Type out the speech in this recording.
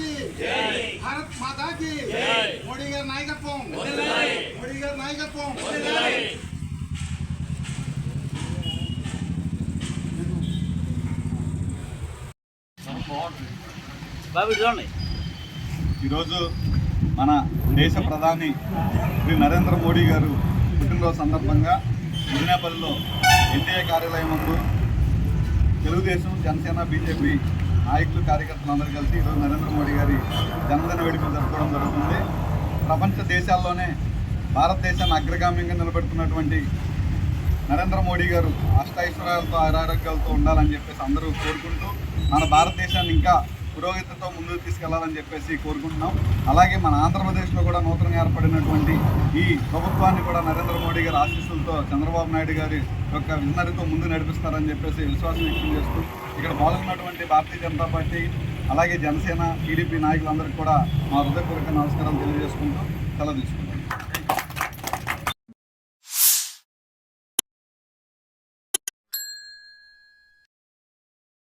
కి భారత్ మాతా కి మోడీ గారి నాయకత్వం. మోడీ గారి నాయకత్వం. ఈరోజు మన దేశ ప్రధాని శ్రీ నరేంద్ర మోడీ గారు పుట్టినరోజు సందర్భంగా మిర్నాపల్లిలో ఎన్డీఏ కార్యాలయం ముందు తెలుగుదేశం జనసేన బీజేపీ నాయకులు కార్యకర్తలు అందరూ కలిసి ఈరోజు నరేంద్ర మోడీ గారి జన్మదిన వేడుకలు జరుపుకోవడం జరుగుతుంది. ప్రపంచ దేశాల్లోనే భారతదేశాన్ని అగ్రగామ్యంగా నిలబెడుతున్నటువంటి నరేంద్ర మోడీ గారు అష్టైశ్వర్యాలతో ఆరోగ్యాలతో ఉండాలని చెప్పేసి అందరూ కోరుకుంటూ మన భారతదేశాన్ని ఇంకా పురోగతితో ముందుకు తీసుకెళ్ళాలని చెప్పేసి కోరుకుంటున్నాం. అలాగే మన ఆంధ్రప్రదేశ్లో కూడా నూతనంగా ఏర్పడినటువంటి ఈ ప్రభుత్వాన్ని కూడా నరేంద్ర మోడీ గారి ఆశీస్సులతో చంద్రబాబు నాయుడు గారి యొక్క విన్నరితో ముందు నడిపిస్తారని చెప్పేసి విశ్వాసం వ్యక్తం చేస్తూ ఇక్కడ పాల్గొన్నటువంటి భారతీయ జనతా పార్టీ అలాగే జనసేన టీడీపీ నాయకులందరికీ కూడా మా హృదయపూర్వక నమస్కారం తెలియజేసుకుంటూ సెలవు తీసుకుంటాం